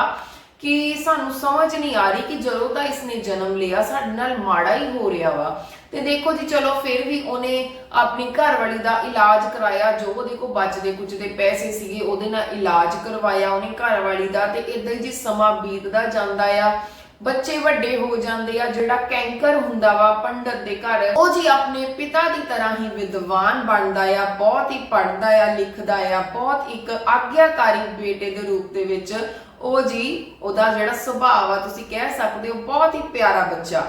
ਕਿ ਸਾਨੂੰ ਸਮਝ ਨਹੀਂ ਆ ਰਹੀ ਕਿ ਜਦੋਂ ਦਾ ਇਸਨੇ ਜਨਮ ਲਿਆ, ਸਾਡੇ ਨਾਲ ਮਾੜਾ ਹੀ ਹੋ ਰਿਹਾ ਵਾ। ਤੇ ਦੇਖੋ ਜੀ, ਚਲੋ ਫਿਰ ਵੀ ਉਹਨੇ ਆਪਣੀ ਘਰ ਦਾ ਇਲਾਜ ਕਰਾਇਆ, ਜੋ ਉਹਦੇ ਕੋਲ ਬਚਦੇ ਕੁਝ ਦੇ ਪੈਸੇ ਸੀਗੇ, ਉਹਦੇ ਨਾਲ ਇਲਾਜ ਕਰਵਾਇਆ, ਉਹਨੇ ਘਰ ਦਾ ਤੇ ਇਦਾਂ ਜੀ ਸਮਾਂ ਬੀਤਦਾ ਜਾਂਦਾ ਆ। ਬੱਚੇ ਵੱਡੇ ਹੋ ਜਾਂਦੇ ਆ, ਜਿਹੜਾ ਕੈਂਕਰ ਹੁੰਦਾ ਵਾ, ਪੰਡਤ ਦੇ ਘਰ, ਉਹ ਜੀ ਆਪਣੇ ਪਿਤਾ ਦੀ ਤਰ੍ਹਾਂ ਹੀ ਵਿਦਵਾਨ ਬਣਦਾ ਆ, ਬਹੁਤ ਹੀ ਪੜ੍ਹਦਾ ਆ, ਲਿਖਦਾ ਆ, ਬਹੁਤ ਇੱਕ ਆਗਿਆਕਾਰੀ ਬੇਟੇ ਦੇ ਰੂਪ ਦੇ ਵਿੱਚ ਉਹ ਜੀ, ਉਹਦਾ ਜਿਹੜਾ ਸੁਭਾਅ ਆ, ਤੁਸੀਂ ਕਹਿ ਸਕਦੇ ਹੋ, ਬਹੁਤ ਹੀ ਪਿਆਰਾ ਬੱਚਾ।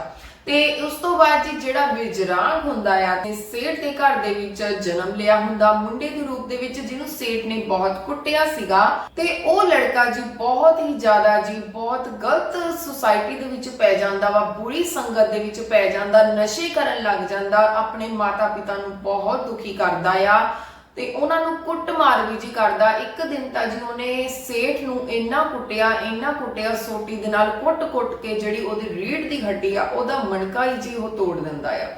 ਤੇ ਉਸ ਤੋਂ ਬਾਅਦ ਜੀ ਜਿਹੜਾ ਵਿਜਰਾਂਗ ਹੁੰਦਾ ਆ, ਤੇ ਸੇਠ ਦੇ ਘਰ ਦੇ ਵਿੱਚ ਜਨਮ ਲਿਆ ਹੁੰਦਾ, ਮੁੰਡੇ ਦੇ ਰੂਪ ਦੇ ਵਿੱਚ ਜਿਹਨੂੰ ਸੇਠ ਨੇ ਬਹੁਤ ਕੁੱਟਿਆ ਸੀਗਾ। ਤੇ ਉਹ ਲੜਕਾ ਜੀ ਬਹੁਤ ਹੀ ਜ਼ਿਆਦਾ ਜੀ, ਬਹੁਤ ਗਲਤ ਸੁਸਾਇਟੀ ਦੇ ਵਿੱਚ ਪੈ ਜਾਂਦਾ ਵਾ, ਬੁਰੀ ਸੰਗਤ ਦੇ ਵਿੱਚ ਪੈ ਜਾਂਦਾ, ਨਸ਼ੇ ਕਰਨ ਲੱਗ ਜਾਂਦਾ, ਆਪਣੇ ਮਾਤਾ ਪਿਤਾ ਨੂੰ ਬਹੁਤ ਦੁਖੀ ਕਰਦਾ ਆ। ਤੇ ਉਹਨਾਂ ਨੂੰ ਕੁੱਟ ਮਾਰ ਵੀ ਜੀ ਕਰਦਾ। ਇੱਕ ਦਿਨ ਤਾਂ ਜੀ ਉਹਨੇ ਸੇਠ ਨੂੰ ਇੰਨਾ ਕੁੱਟਿਆ ਇੰਨਾ ਕੁੱਟਿਆ, ਸੋਟੀ ਦੇ ਨਾਲ ਕੁੱਟ-ਕੁੱਟ ਕੇ ਜਿਹੜੀ ਉਹਦੀ ਰੀੜ ਦੀ ਹੱਡੀ ਆ, ਉਹਦਾ ਮਣਕਾ ਹੀ ਜੀ ਉਹ ਤੋੜ ਦਿੰਦਾ ਆ।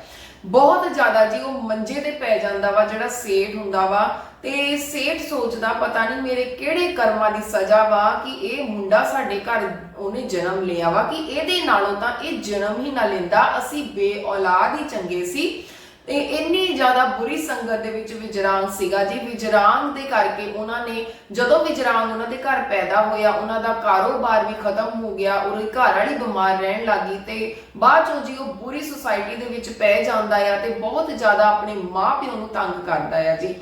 ਬਹੁਤ ਜ਼ਿਆਦਾ ਜੀ ਉਹ ਮੰਜੇ ਤੇ ਪੈ ਜਾਂਦਾ ਵਾ ਜਿਹੜਾ ਸੇਠ ਹੁੰਦਾ ਵਾ। ਤੇ ਸੇਠ ਸੋਚਦਾ, ਪਤਾ ਨਹੀਂ ਮੇਰੇ ਕਿਹੜੇ ਕਰਮਾਂ ਦੀ ਸਜ਼ਾ ਵਾ ਕਿ ਇਹ ਮੁੰਡਾ ਸਾਡੇ ਘਰ ਉਹਨੇ ਜਨਮ ਲਿਆ ਵਾ, ਕਿ ਇਹਦੇ ਨਾਲੋਂ ਤਾਂ ਇਹ ਜਨਮ ਹੀ ਨਾ ਲੈਂਦਾ। ਅਸੀਂ ਬੇ ਔਲਾਦ ਹੀ ਚੰਗੇ ਸੀ। ਤੇ ਇੰਨੀ ਜ਼ਿਆਦਾ ਬੁਰੀ ਸੰਗਤ ਦੇ ਵਿੱਚ ਵਿਜਰਾਂਗ ਸੀਗਾ ਜੀ। ਵਿਜਰਾਂਗ ਦੇ ਕਰਕੇ ਉਹਨਾਂ ਨੇ, ਜਦੋਂ ਵਿਜਰਾਂਗ ਉਹਨਾਂ ਦੇ ਘਰ ਪੈਦਾ ਹੋਇਆ, ਉਹਨਾਂ ਦਾ ਕਾਰੋਬਾਰ ਵੀ ਖਤਮ ਹੋ ਗਿਆ ਉਹਦੀ ਘਰ ਵਾਲੀ ਬਿਮਾਰ ਰਹਿਣ ਲੱਗੀ ਤੇ ਬਾਅਦ ਚੋਂ ਜੀ ਉਹ ਬੁਰੀ ਸੁਸਾਇਟੀ ਦੇ ਵਿੱਚ ਪੈ ਜਾਂਦਾ ਆ ਤੇ ਬਹੁਤ ਜ਼ਿਆਦਾ ਆਪਣੇ ਮਾਪਿਆਂ ਨੂੰ ਤੰਗ ਕਰਦਾ ਆ ਜੀ।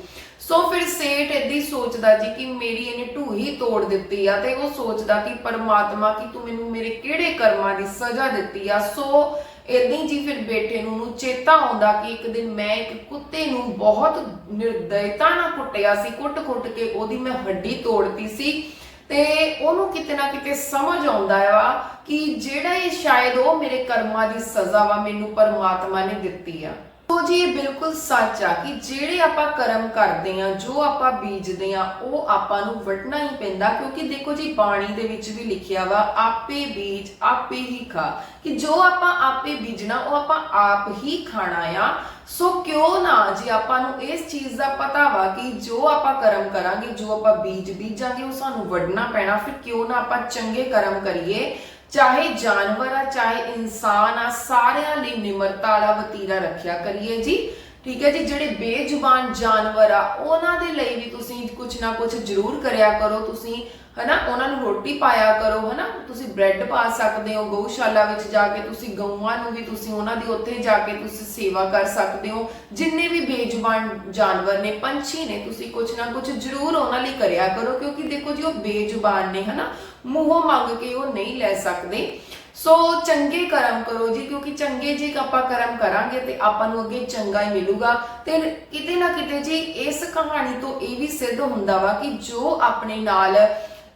ਸੋ ਫਿਰ ਸੇਠ ਏਦੀ ਸੋਚਦਾ ਜੀ ਕਿ ਮੇਰੀ ਇਹਨੇ ਢੂਹੀ ਤੋੜ ਦਿੱਤੀ ਆ ਤੇ ਉਹ ਸੋਚਦਾ ਕਿ ਪਰਮਾਤਮਾ ਕਿ ਤੂੰ ਮੈਨੂੰ ਮੇਰੇ ਕਿਹੜੇ ਕਰਮਾਂ ਦੀ ਸਜ਼ਾ ਦਿੱਤੀ ਆ। ਸੋ ਏਦਾਂ ਜੀ ਫਿਰ ਬੇਟੇ ਨੂੰ ਨੂੰ ਚੇਤਾ ਆਉਂਦਾ ਕਿ ਇੱਕ ਦਿਨ ਮੈਂ ਇੱਕ ਕੁੱਤੇ ਨੂੰ ਬਹੁਤ ਨਿਰਦਇਤਾ ਨਾਲ ਕੁੱਟਿਆ ਸੀ, ਕੁੱਟ-ਕੁੱਟ ਕੇ ਉਹਦੀ ਮੈਂ ਹੱਡੀ ਤੋੜਤੀ ਸੀ ਤੇ ਉਹਨੂੰ ਕਿਤੇ ਨਾ ਕਿਤੇ ਸਮਝ ਆਉਂਦਾ ਆ ਕਿ ਜਿਹੜਾ ਇਹ ਸ਼ਾਇਦ ਉਹ ਮੇਰੇ ਕਰਮਾਂ ਦੀ ਸਜ਼ਾ ਵਾ ਮੈਨੂੰ ਪਰਮਾਤਮਾ ਨੇ ਦਿੱਤੀ ਆ। ਉਹ ਜੀ, ਇਹ ਬਿਲਕੁਲ ਸੱਚ ਆ ਕਿ ਜਿਹੜੇ ਆਪਾਂ ਕਰਮ ਕਰਦੇ ਆ ਜੋ ਆਪਾਂ ਬੀਜਦੇ ਆ ਉਹ ਆਪਾਂ ਨੂੰ ਵੱਢਣਾ ਹੀ ਪੈਂਦਾ ਕਿਉਂਕਿ ਦੇਖੋ ਜੀ, ਬਾਣੀ ਦੇ ਵਿੱਚ ਵੀ ਲਿਖਿਆ ਵਾ, ਆਪੇ ਬੀਜ, ਆਪੇ ਹੀ ਖਾ। ਕਿ ਜੋ ਆਪਾਂ ਆਪੇ ਬੀਜਣਾ, ਉਹ ਆਪਾਂ ਆਪ ਹੀ ਖਾਣਾ ਆ। ਸੋ ਕਿਉਂ ਨਾ ਜੀ ਆਪਾਂ ਨੂੰ ਇਸ ਚੀਜ਼ ਦਾ ਪਤਾ ਵਾ ਕਿ ਜੋ ਆਪਾਂ ਕਰਮ ਕਰਾਂਗੇ, ਜੋ ਆਪਾਂ ਬੀਜ ਬੀਜਾਂਗੇ, ਉਹ ਸਾਨੂੰ ਵੱਢਣਾ ਪੈਣਾ। ਫਿਰ ਕਿਉਂ ਨਾ ਆਪਾਂ ਚੰਗੇ ਕਰਮ ਕਰੀਏ। ਚਾਹੇ ਜਾਨਵਰ ਆ, ਚਾਹੇ ਇਨਸਾਨ ਆ, ਸਾਰਿਆਂ ਲਈ ਨਿਮਰਤਾ ਵਾਲਾ ਵਤੀਰਾ ਰੱਖਿਆ ਕਰੀਏ ਜੀ। ਠੀਕ ਹੈ ਜੀ, ਜਿਹੜੇ ਬੇਜ਼ੁਬਾਨ ਜਾਨਵਰ ਆ, ਉਹਨਾਂ ਦੇ ਲਈ ਵੀ ਤੁਸੀਂ ਕੁਝ ਨਾ ਕੁਝ ਜ਼ਰੂਰ ਕਰਿਆ ਕਰੋ। ਤੁਸੀਂ ਹਨਾ, ਉਹਨਾਂ ਨੂੰ ਰੋਟੀ ਪਾਇਆ ਕਰੋ, ਹਨਾ। ਤੁਸੀਂ ਬ੍ਰੈਡ ਪਾ ਸਕਦੇ ਹੋ, ਗਊਸ਼ਾਲਾ ਵਿੱਚ ਜਾ ਕੇ ਤੁਸੀਂ ਗਊਆਂ ਨੂੰ ਵੀ ਤੁਸੀਂ ਉਹਨਾਂ ਦੀ ਉੱਥੇ ਜਾ ਕੇ ਤੁਸੀਂ ਸੇਵਾ ਕਰ ਸਕਦੇ ਹੋ। ਜਿੰਨੇ ਵੀ ਬੇਜ਼ੁਬਾਨ ਜਾਨਵਰ ਨੇ, ਪੰਛੀ ਨੇ, ਤੁਸੀਂ ਕੁਝ ਨਾ ਕੁਝ ਜ਼ਰੂਰ ਉਹਨਾਂ ਲਈ ਕਰਿਆ ਕਰੋ, ਕਿਉਂਕਿ ਦੇਖੋ ਜੀ, ਉਹ ਬੇਜ਼ੁਬਾਨ ਨੇ, ਹਨਾ। ਮੂੰਹੋਂ ਮੰਗ ਕੇ ਉਹ ਨਹੀਂ ਲੈ ਸਕਦੇ। ਸੋ ਚੰਗੇ ਕਰਮ ਕਰੋ ਜੀ, ਕਿਉਂਕਿ ਚੰਗੇ ਜੇ ਆਪਾਂ ਕਰਮ ਕਰਾਂਗੇ ਤੇ ਆਪਾਂ ਨੂੰ ਅੱਗੇ ਚੰਗਾ ਹੀ ਮਿਲੂਗਾ। ਤੇ ਕਿਤੇ ਨਾ ਕਿਤੇ ਜੀ ਇਸ ਕਹਾਣੀ ਤੋਂ ਇਹ ਵੀ ਸਿੱਧ ਹੁੰਦਾ ਵਾ ਕਿ ਜੋ ਆਪਣੇ ਨਾਲ,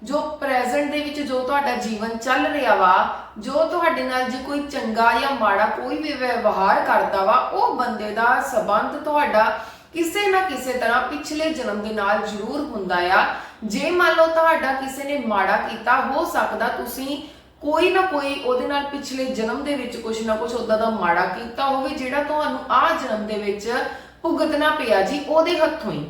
ਜੋ ਪ੍ਰੈਜ਼ੈਂਟ ਦੇ ਵਿੱਚ ਜੋ ਤੁਹਾਡਾ ਜੀਵਨ ਚੱਲ ਰਿਹਾ ਵਾ, ਜੋ ਤੁਹਾਡੇ ਨਾਲ ਜੇ ਕੋਈ ਚੰਗਾ ਜਾਂ ਮਾੜਾ ਕੋਈ ਵੀ ਵਿਵਹਾਰ ਕਰਦਾ ਵਾ, ਉਹ ਬੰਦੇ ਦਾ ਸਬੰਧ ਤੁਹਾਡਾ ਕਿਸੇ ਨਾ ਕਿਸੇ ਤਰ੍ਹਾਂ ਪਿਛਲੇ ਜਨਮ ਦੇ ਨਾਲ ਜ਼ਰੂਰ ਹੁੰਦਾ ਆ। ਜੇ ਮੰਨ ਲਓ ਤੁਹਾਡਾ ਕਿਸੇ ਨੇ ਮਾੜਾ ਕੀਤਾ, ਹੋ ਸਕਦਾ ਤੁਸੀਂ ਕੋਈ ਨਾ ਕੋਈ ਉਹਦੇ ਨਾਲ ਪਿਛਲੇ ਜਨਮ ਦੇ ਵਿੱਚ ਕੁਝ ਨਾ ਕੁਝ ਉਦਾਂ ਦਾ ਮਾੜਾ ਕੀਤਾ ਹੋਵੇ, ਜਿਹੜਾ ਤੁਹਾਨੂੰ ਆਹ ਜਨਮ ਦੇ ਵਿੱਚ ਭੁਗਤਣਾ ਪਿਆ ਜੀ, ਉਹਦੇ ਹੱਥੋਂ ਹੀ।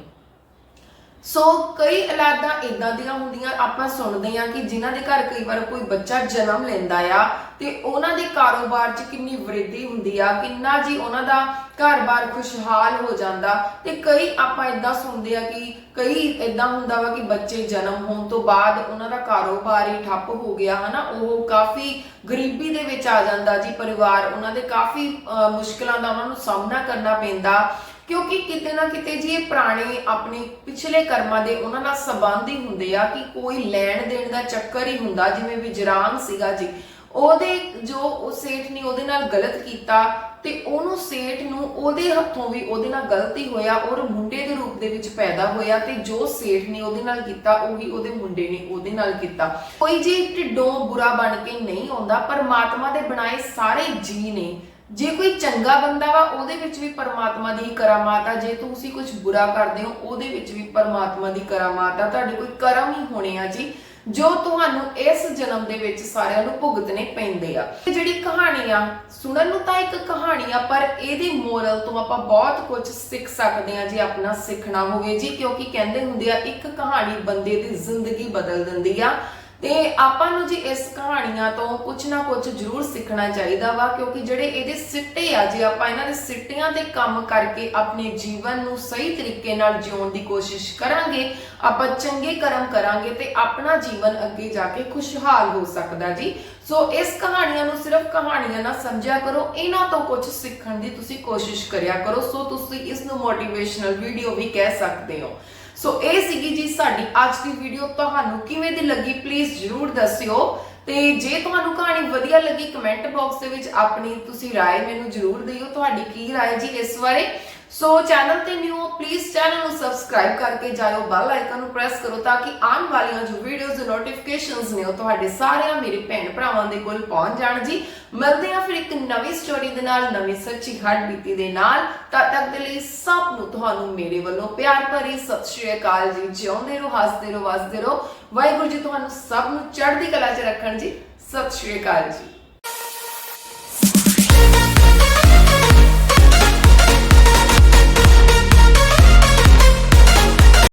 ਸੋ ਕਈ ਔਲਾਦਾਂ ਇਦਾਂ ਦੀਆਂ ਹੁੰਦੀਆਂ ਆਪਾਂ ਸੁਣਦੇ ਆ ਕਿ ਜਿਨ੍ਹਾਂ ਦੇ ਘਰ ਕਈ ਵਾਰ ਕੋਈ ਬੱਚਾ ਜਨਮ ਲੈਂਦਾ ਆ ਤੇ ਉਹਨਾਂ ਦੇ ਕਾਰੋਬਾਰ 'ਚ ਕਿੰਨੀ ਵ੍ਰਿੱਧੀ ਹੁੰਦੀ ਆ ਕਿੰਨਾ ਜੀ ਉਹਨਾਂ ਦਾ ਘਰ-ਬਾਰ ਖੁਸ਼ਹਾਲ ਹੋ ਜਾਂਦਾ। ਤੇ ਕਈ ਆਪਾਂ ਇਦਾਂ ਸੁਣਦੇ ਆ ਕਿ ਕਈ ਇਦਾਂ ਹੁੰਦਾ ਵਾ ਕਿ ਬੱਚੇ ਜਨਮ ਹੋਣ ਤੋਂ ਬਾਅਦ ਉਹਨਾਂ ਦਾ ਕਾਰੋਬਾਰ ਹੀ ਠੱਪ ਹੋ ਗਿਆ ਹਨਾ? ਉਹ ਕਾਫੀ ਗਰੀਬੀ ਦੇ ਵਿੱਚ ਆ ਜਾਂਦਾ ਜੀ ਪਰਿਵਾਰ ਉਹਨਾਂ ਦੇ ਕਾਫੀ ਅਹ, ਮੁਸ਼ਕਲਾਂ ਦਾ ਉਹਨਾਂ ਨੂੰ ਸਾਹਮਣਾ ਕਰਨਾ ਪੈਂਦਾ। ਕਿਉਂਕਿ ਕਿਤੇ ਨਾ ਕਿਤੇ ਜੀ ਇਹ ਪੁਰਾਣੇ ਆਪਣੇ ਪਿਛਲੇ ਕਰਮਾਂ ਦੇ ਉਹਨਾਂ ਨਾਲ ਸੰਬੰਧ ਹੀ ਹੁੰਦੇ ਆ ਕਿ ਕੋਈ ਲੈਣ ਦੇਣ ਦਾ ਚੱਕਰ ਹੀ ਹੁੰਦਾ, ਜਿਵੇਂ ਵਿਜਰਾਮ ਸੀਗਾ ਜੀ। ਉਹਦੇ ਜੋ ਉਹ ਸੇਠ ਨੇ ਉਹਦੇ ਨਾਲ ਗਲਤ ਕੀਤਾ ਤੇ ਉਹਨੂੰ ਸੇਠ ਨੂੰ ਉਹਦੇ ਹੱਥੋਂ ਵੀ ਉਹਦੇ ਨਾਲ ਗਲਤੀ ਹੋਇਆ ਔਰ ਮੁੰਡੇ ਦੇ ਰੂਪ ਦੇ ਵਿੱਚ ਪੈਦਾ ਹੋਇਆ ਤੇ ਜੋ ਸੇਠ ਨੇ ਉਹਦੇ ਨਾਲ ਕੀਤਾ, ਉਹੀ ਉਹਦੇ ਮੁੰਡੇ ਨੇ ਉਹਦੇ ਨਾਲ ਕੀਤਾ। ਕੋਈ ਜੀ ਢਿੱਡੋਂ ਬੁਰਾ ਬਣ ਕੇ ਨਹੀਂ ਆਉਂਦਾ, ਪਰਮਾਤਮਾ ਦੇ ਬਣਾਏ ਸਾਰੇ ਜੀ ਨੇ ਜੇ ਕੋਈ ਚੰਗਾ ਬੰਦਾ ਵਾ, ਉਹਦੇ ਵਿੱਚ ਵੀ ਪਰਮਾਤਮਾ ਦੀ ਕਰਾਮਾਤ ਆ। ਜੇ ਤੁਸੀਂ ਕੁਝ ਬੁਰਾ ਕਰਦੇ ਹੋ, ਉਹਦੇ ਵਿੱਚ ਵੀ ਪਰਮਾਤਮਾ ਦੀ ਕਰਾਮਾਤ ਆ। ਤੁਹਾਡੇ ਕੋਈ ਕਰਮ ਹੀ ਹੋਣੇ ਆ ਜੀ, ਜੋ ਤੁਹਾਨੂੰ ਇਸ ਜਨਮ ਦੇ ਵਿੱਚ ਸਾਰਿਆਂ ਨੂੰ ਭੁਗਤਣੇ ਪੈਂਦੇ ਆ। ਇਹ ਜਿਹੜੀ ਕਹਾਣੀ ਆ, ਸੁਣਨ ਨੂੰ ਤਾਂ ਇੱਕ ਕਹਾਣੀ ਆ, ਪਰ ਇਹਦੀ ਮੋਰਲ ਤੋਂ ਆਪਾਂ ਬਹੁਤ ਕੁਝ ਸਿੱਖ ਸਕਦੇ ਆ ਜੇ ਆਪਣਾ ਸਿੱਖਣਾ ਹੋਵੇ ਜੀ, ਕਿਉਂਕਿ ਕਹਿੰਦੇ ਹੁੰਦੇ ਆ, ਇੱਕ ਕਹਾਣੀ ਬੰਦੇ ਦੀ ਜ਼ਿੰਦਗੀ ਬਦਲ ਦਿੰਦੀ ਆ। ਤੇ ਆਪਾਂ ਨੂੰ ਜੀ ਇਸ ਕਹਾਣੀਆਂ ਤੋਂ ਕੁਝ ਨਾ ਕੁਝ ਜ਼ਰੂਰ ਸਿੱਖਣਾ ਚਾਹੀਦਾ ਵਾ, ਕਿਉਂਕਿ ਜਿਹੜੇ ਇਹਦੇ ਸਿੱਟੇ ਆ, ਜੇ ਆਪਾਂ ਇਹਨਾਂ ਦੇ ਸਿੱਟਿਆਂ ਤੇ ਕੰਮ ਕਰਕੇ ਆਪਣੇ ਜੀਵਨ ਨੂੰ ਸਹੀ ਤਰੀਕੇ ਨਾਲ ਜਿਉਣ ਦੀ ਕੋਸ਼ਿਸ਼ ਕਰਾਂਗੇ, ਆਪਾਂ ਚੰਗੇ ਕਰਮ ਕਰਾਂਗੇ ਤੇ ਆਪਣਾ ਜੀਵਨ ਅੱਗੇ ਜਾ ਕੇ ਖੁਸ਼ਹਾਲ ਹੋ ਸਕਦਾ ਜੀ। ਸੋ ਇਸ ਕਹਾਣੀਆਂ ਨੂੰ ਸਿਰਫ ਕਹਾਣੀਆਂ ਨਾ ਸਮਝਿਆ ਕਰੋ, ਇਹਨਾਂ ਤੋਂ ਕੁਝ ਸਿੱਖਣ ਦੀ ਤੁਸੀਂ ਕੋਸ਼ਿਸ਼ ਕਰਿਆ ਕਰੋ, ਸੋ ਤੁਸੀਂ ਇਸ ਨੂੰ ਮੋਟੀਵੇਸ਼ਨਲ ਵੀਡੀਓ ਵੀ ਕਹਿ ਸਕਦੇ ਹੋ। ਸੋ ਇਹ ਸੀਗੀ ਜੀ ਸਾਡੀ ਅੱਜ ਦੀ ਵੀਡੀਓ ਤੁਹਾਨੂੰ ਕਿਵੇਂ ਦੀ ਲੱਗੀ ਪਲੀਜ਼ ਜਰੂਰ ਦੱਸਿਓ ਤੇ ਜੇ ਤੁਹਾਨੂੰ ਕਹਾਣੀ ਵਧੀਆ ਲੱਗੀ ਕਮੈਂਟ ਬਾਕਸ ਦੇ ਵਿੱਚ ਆਪਣੀ ਤੁਸੀਂ رائے ਮੈਨੂੰ ਜਰੂਰ ਦਿਓ ਤੁਹਾਡੀ ਕੀ رائے ਜੀ ਇਸ ਬਾਰੇ ਸੋ ਚੈਨਲ ਤੇ ਨਿਊ ਹੋ ਪਲੀਜ਼ ਚੈਨਲ ਨੂੰ ਸਬਸਕ੍ਰਾਈਬ ਕਰਕੇ ਜਾਇਓ ਬੈਲ ਆਈਕਨ ਨੂੰ ਪ੍ਰੈਸ ਕਰੋ ਤਾਂ ਕਿ ਆਉਣ ਵਾਲੀਆਂ ਜੋ ਵੀਡੀਓਜ਼ ਦੇ ਨੋਟੀਫਿਕੇਸ਼ਨਸ ਨੇ ਉਹ ਤੁਹਾਡੇ ਸਾਰਿਆਂ, ਮੇਰੇ ਭੈਣ ਭਰਾਵਾਂ ਦੇ ਕੋਲ ਪਹੁੰਚ ਜਾਣ ਜੀ। ਮਿਲਦੇ ਹਾਂ ਫਿਰ ਇੱਕ ਨਵੀਂ ਸਟੋਰੀ ਦੇ ਨਾਲ, ਨਵੀਂ ਸੱਚੀ ਹੱਡ ਬੀਤੀ ਦੇ ਨਾਲ। ਤਦ ਤੱਕ ਦੇ ਲਈ ਸਭ ਨੂੰ ਤੁਹਾਨੂੰ ਮੇਰੇ ਵੱਲੋਂ ਪਿਆਰ ਭਰੀ ਸਤਿ ਸ਼੍ਰੀ ਅਕਾਲ ਜੀ। ਜਿਉਂਦੇ ਰਹੋ, ਹੱਸਦੇ ਰਹੋ, ਵਸਦੇ ਰਹੋ। ਵਾਹਿਗੁਰੂ ਜੀ, ਤੁਹਾਨੂੰ ਸਭ ਨੂੰ ਚੜ੍ਹਦੀ ਕਲਾ 'ਚ ਰੱਖਣ ਜੀ। ਸਤਿ ਸ਼੍ਰੀ ਅਕਾਲ ਜੀ।